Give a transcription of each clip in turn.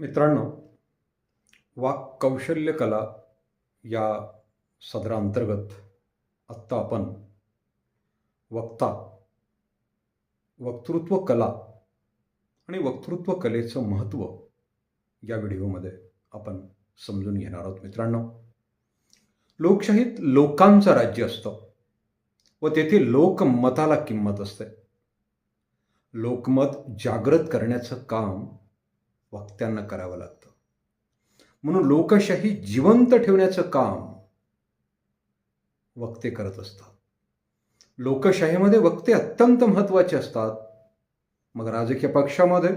मित्रांनो वाक कौशल्य कला या सदरांतर्गत आत्ता आपण वक्ता वक्तृत्व कला आणि वक्तृत्व कलेचं महत्त्व या व्हिडिओमध्ये आपण समजून घेणार आहोत मित्रांनो. लोकशाहीत लोकांचं राज्य असतं व तेथे लोकमताला किंमत असते. लोकमत जागृत करण्याचं काम वक्त्यांना करावं लागतं. म्हणून लोकशाही जिवंत ठेवण्याचं काम वक्ते करत असतात. लोकशाहीमध्ये वक्ते अत्यंत महत्त्वाचे असतात. मग राजकीय पक्षामध्ये?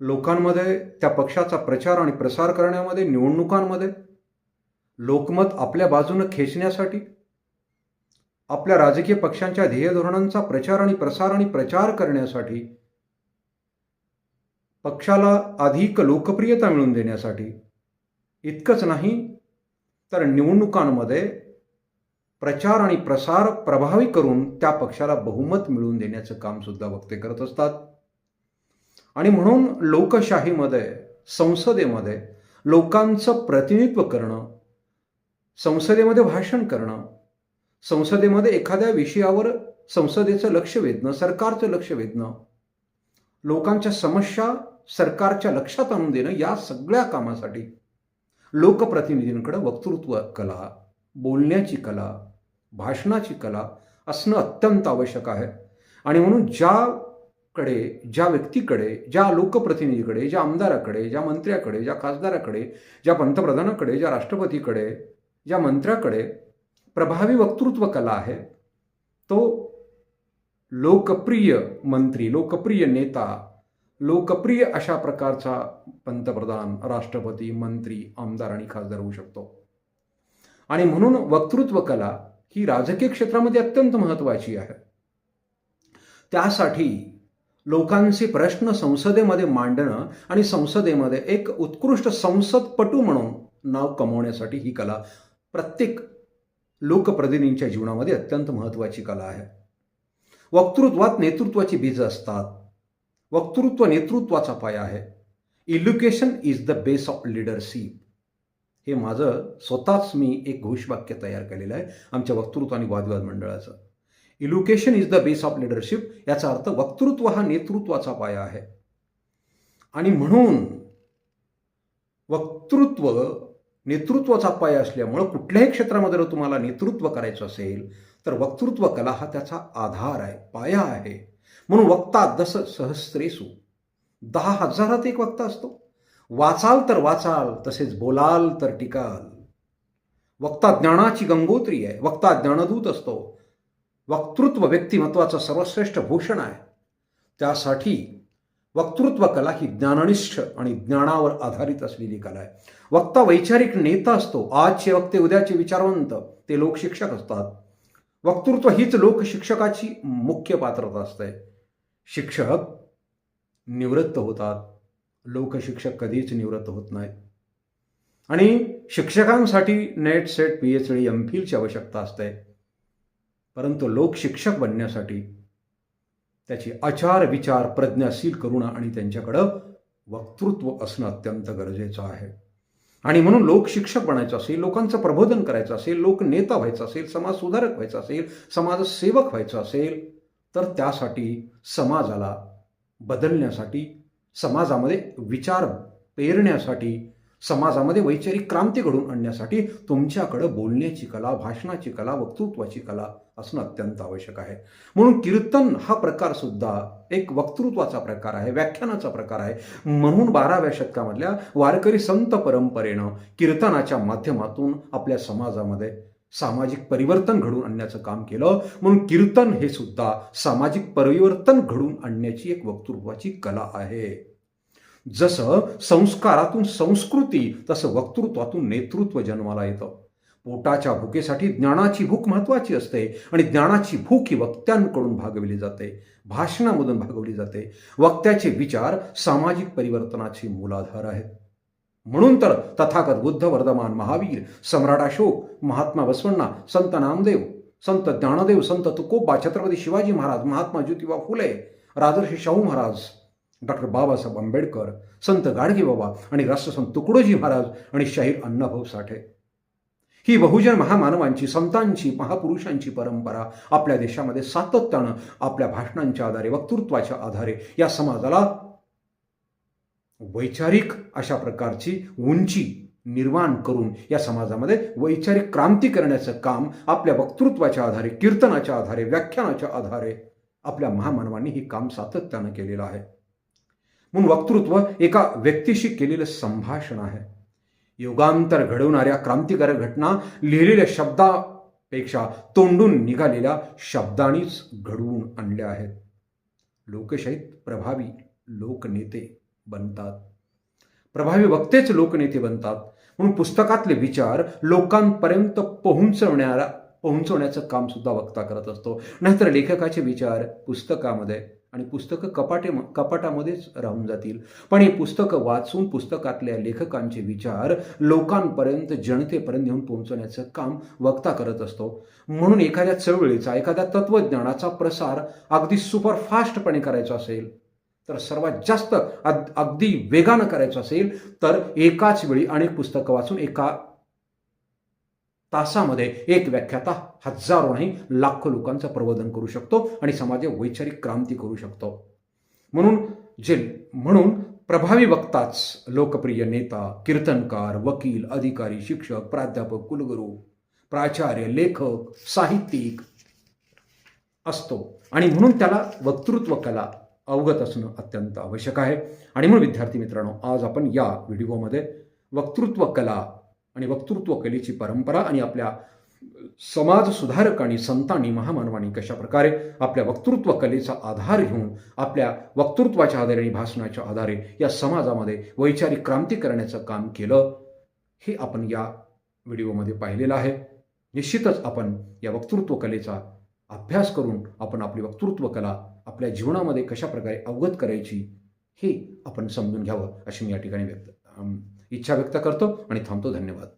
लोकांमध्ये त्या पक्षाचा प्रचार आणि प्रसार करण्यामध्ये निवडणुकांमध्ये? लोकमत आपल्या बाजूनं खेचण्यासाठी? आपल्या राजकीय पक्षांच्या ध्येय धोरणांचा प्रचार आणि प्रसार आणि प्रचार करण्यासाठी? पक्षाला अधिक लोकप्रियता मिळवून देण्यासाठी. इतकंच नाही तर निवडणुकांमध्ये प्रचार आणि प्रसार प्रभावी करून त्या पक्षाला बहुमत मिळवून देण्याचं काम सुद्धा वक्ते करत असतात. आणि म्हणून लोकशाहीमध्ये संसदेमध्ये लोकांचं प्रतिनिधित्व करणं संसदेमध्ये भाषण करणं संसदेमध्ये एखाद्या विषयावर संसदेचं लक्ष वेधणं सरकारचं लक्ष वेधणं लोकांच्या समस्या सरकारच्या लक्षात आणून देणं या सगळ्या कामासाठी लोकप्रतिनिधींकडं वक्तृत्व कला बोलण्याची कला भाषणाची कला असणं अत्यंत आवश्यक आहे. आणि म्हणून ज्याकडे ज्या व्यक्तीकडे ज्या लोकप्रतिनिधीकडे ज्या आमदाराकडे ज्या मंत्र्याकडे ज्या खासदाराकडे ज्या पंतप्रधानाकडे ज्या राष्ट्रपतीकडे ज्या मंत्र्याकडे प्रभावी वक्तृत्व कला आहे तो लोकप्रिय मंत्री लोकप्रिय नेता लोकप्रिय अशा प्रकारचा पंतप्रधान राष्ट्रपती मंत्री आमदार आणि खासदार होऊ शकतो. आणि म्हणून वक्तृत्व कला ही राजकीय क्षेत्रामध्ये अत्यंत महत्त्वाची आहे. त्यासाठी लोकांचे प्रश्न संसदेमध्ये मांडणं आणि संसदेमध्ये एक उत्कृष्ट संसदपटू म्हणून नाव कमवण्यासाठी ही कला प्रत्येक लोकप्रतिनिधींच्या जीवनामध्ये अत्यंत महत्त्वाची कला आहे. वक्तृत्वात नेतृत्वाची बीज असतात. वक्तृत्व नेतृत्वाचा पाया आहे. Elocution is the base of leadership हे माझं स्वतःच मी एक घोषवाक्य तयार केलेलं आहे आमच्या वक्तृत्व आणि वादविवाद मंडळाचं. Elocution is the base of leadership याचा अर्थ वक्तृत्व हा नेतृत्वाचा पाया आहे. आणि म्हणून वक्तृत्व नेतृत्वाचा पाया असल्यामुळं कुठल्याही क्षेत्रामध्ये जर तुम्हाला नेतृत्व करायचं असेल तर वक्तृत्व कला हा त्याचा आधार आहे पाया आहे. म्हणून वक्ता दस सहस्त्रेसू दहा हजारात एक वक्ता असतो. वाचाल तर वाचाल तसेच बोलाल तर टिकाल. वक्ता ज्ञानाची गंगोत्री आहे. वक्ता ज्ञानदूत असतो. वक्तृत्व व्यक्तिमत्वाचं सर्वश्रेष्ठ भूषण आहे. त्यासाठी वक्तृत्व कला ही ज्ञाननिष्ठ आणि ज्ञानावर आधारित असलेली कला आहे. वक्ता वैचारिक नेता असतो. आजचे वक्ते उद्याचे विचारवंत. ते लोकशिक्षक असतात. वक्तृत्व हीच लोकशिक्षकाची मुख्य पात्रता असते. शिक्षक निवृत्त होतात. लोकशिक्षक कधीच निवृत्त होत नाहीत आणि शिक्षकांसाठी NET SET P H D M फिलची आवश्यकता असते. परंतु लोकशिक्षक बनण्यासाठी त्याची आचार विचार प्रज्ञाशील करुणा आणि त्यांच्याकडं वक्तृत्व असणं अत्यंत गरजेचं आहे. आणि म्हणून लोकशिक्षक बनायचं असेल लोकांचं प्रबोधन करायचं असेल लोकनेता व्हायचं असेल समाज सुधारक व्हायचं असेल समाजसेवक व्हायचं असेल तर त्यासाठी समाजाला बदलण्यासाठी समाजामध्ये विचार पेरण्यासाठी समाजामध्ये वैचारिक क्रांती घडून आणण्यासाठी तुमच्याकडं बोलण्याची कला भाषणाची कला वक्तृत्वाची कला असणं अत्यंत आवश्यक आहे. म्हणून कीर्तन हा प्रकार सुद्धा एक वक्तृत्वाचा प्रकार आहे व्याख्यानाचा प्रकार आहे. म्हणून बाराव्या शतकामधल्या वारकरी संत परंपरेनं कीर्तनाच्या माध्यमातून आपल्या समाजामध्ये सामाजिक परिवर्तन घडून आणण्याचं काम केलं. म्हणून कीर्तन हे सुद्धा सामाजिक परिवर्तन घडून आणण्याची एक वक्तृत्वाची कला आहे. जसं संस्कारातून संस्कृती तसं वक्तृत्वातून नेतृत्व जन्माला येतं. पोटाच्या भुकेसाठी ज्ञानाची भूक महत्वाची असते आणि ज्ञानाची भूक ही वक्त्यांकडून भागवली जाते भाषणामधून भागवली जाते. वक्त्याचे विचार सामाजिक परिवर्तनाचे मूलाधार आहेत. म्हणून तर तथागत बुद्ध वर्धमान महावीर सम्राट अशोक महात्मा बसवण्णा संत नामदेव संत ज्ञानदेव संत तुकोबा छत्रपती शिवाजी महाराज महात्मा ज्योतिबा फुले राजर्षी शाहू महाराज डॉक्टर बाबासाहेब आंबेडकर संत गाडगेबाबा आणि राष्ट्रसंत तुकडोजी महाराज आणि शाहीर अण्णाभाऊ साठे. ही बहुजन महामानवांची संतांची महापुरुषांची परंपरा आपल्या देशामध्ये सातत्यानं आपल्या भाषणांच्या आधारे वक्तृत्वाच्या आधारे या समाजाला वैचारिक अशा प्रकारची उंची निर्माण करून या समाजामध्ये वैचारिक क्रांती करण्याचं काम आपल्या वक्तृत्वाच्या आधारे कीर्तनाच्या आधारे व्याख्यानाच्या आधारे आपल्या महामानवांनी हे काम सातत्यानं केलेलं आहे. म्हणून वक्तृत्व एका व्यक्तीशी केलेलं संभाषण आहे. युगांतर घडवणाऱ्या क्रांतिकारक घटना लिहिलेल्या शब्दापेक्षा तोंडून निघालेल्या शब्दांनीच घडवून आणल्या आहेत. लोकशाहीत प्रभावी लोकनेते बनतात. प्रभावी वक्तेच लोकनेते बनतात. म्हणून पुस्तकातले विचार लोकांपर्यंत पोहोचवण्याला पोहोचवण्याचं काम सुद्धा वक्ता करत असतो. नाहीतर लेखकाचे विचार पुस्तकामध्ये आणि पुस्तकं कपाटे कपाटामध्येच राहून जातील. पण ही पुस्तकं वाचून पुस्तकातल्या लेखकांचे विचार लोकांपर्यंत जनतेपर्यंत नेऊन पोहोचवण्याचं काम वक्ता करत असतो. म्हणून एखाद्या चळवळीचा एखाद्या तत्वज्ञानाचा प्रसार अगदी सुपरफास्टपणे करायचा असेल तर सर्वात जास्त अग अगदी वेगानं करायचं असेल तर एकाच वेळी अनेक पुस्तकं वाचून एका तासामध्ये एक व्याख्याता हजारो नाही लाखो लोकांचं प्रबोधन करू शकतो आणि समाजे वैचारिक क्रांती करू शकतो. म्हणून जे म्हणून प्रभावी वक्ताच लोकप्रिय नेता कीर्तनकार वकील अधिकारी शिक्षक प्राध्यापक कुलगुरू प्राचार्य लेखक साहित्यिक असतो. आणि म्हणून त्याला वक्तृत्व कला अवगत असणं अत्यंत आवश्यक आहे. आणि म्हणून विद्यार्थी मित्रांनो आज आपण या व्हिडिओमध्ये वक्तृत्व कला आणि वक्तृत्व कलेची परंपरा आणि आपल्या समाज सुधारक आणि संतांनी महामानवांनी कशा प्रकारे आपल्या वक्तृत्व कलेचा आधार घेऊन आपल्या वक्तृत्वाच्या आधारे आणि भाषणाच्या आधारे या समाजामध्ये वैचारिक क्रांती करण्याचं काम केलं हे आपण या व्हिडिओमध्ये पाहिलेलं आहे. निश्चितच आपण या वक्तृत्व कलेचा अभ्यास करून आपण आपली वक्तृत्व कला आपल्या जीवनामध्ये कशाप्रकारे अवगत करायची हे आपण समजून घ्यावं अशी मी या ठिकाणी व्यक्त इच्छा व्यक्त करतो आणि थांबतो. धन्यवाद.